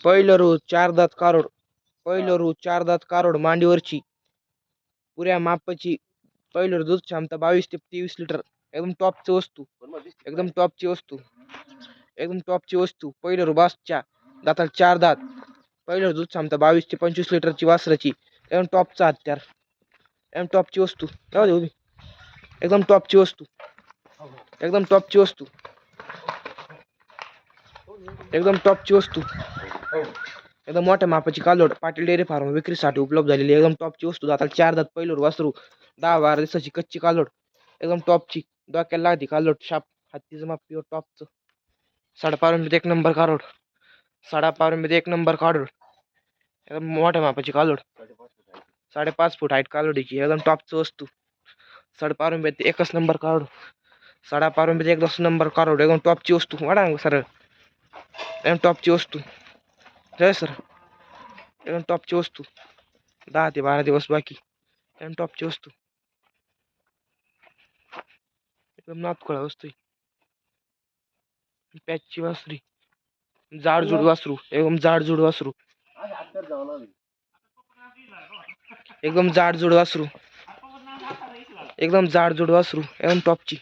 पहिलं रोज चार दात कारोड पहिलं रोज चार दात कारोड मांडीवरची. पुऱ्या मापाची पहिलं रोज दूध क्षमता बावीस ते तेवीस लिटर एकदम टॉपची वस्तू. एकदम टॉपची वस्तू. एकदम टॉपची वस्तू. पहिलं रोज बासच्या दाताला चार दात. पहिलं दूध क्षमता बावीस ते पंचवीस लिटरची वासराची. एकदम टॉपचा हत्यार. एकदम टॉपची वस्तू. जाऊ दे उभी. एकदम टॉपची वस्तू. एकदम टॉपची वस्तू. एकदम टॉपची वस्तू. एकदम मोठ्या मापाची कालोड पाटील डेअरी फार्म विक्रीसाठी उपलब्ध झालेली एकदम टॉपची वस्तू. आता चार दात पहिलोर वासरू दहा बारा दिवसाची कच्ची कालोड एकदम टॉपची डोक्याला लागते कालोड शाप हत्तीचं माप प्युअर टॉपचं साडेपारुंबीत एक नंबर कालोड साडेपारुंबीत एक नंबर कालोड एकदम मोठ्या मापाची कालोड. साडेपाच फूट हाईट कालोडीची एकदम टॉपचं वस्तू. साडेपारुंबीत एकच नंबर कालोड साडेपारुंबीत एक दस नंबर कालोड एकदम टॉपची वस्तू. वाढा सरळ. एकदम टॉपची वस्तू. जय सर. एकदम टॉपची वस्तू. दहा ते बारा दिवस बाकी. एकदम टॉपची वस्तू. एकदम नातखोळा वस्तू. आहे. पॅचची वासरी. जाडजूड वासरू. एकदम जाडजूड वासरू. एकदम जाडजूड वासरू. एकदम जाडजूड वासरू. एकदम टॉपची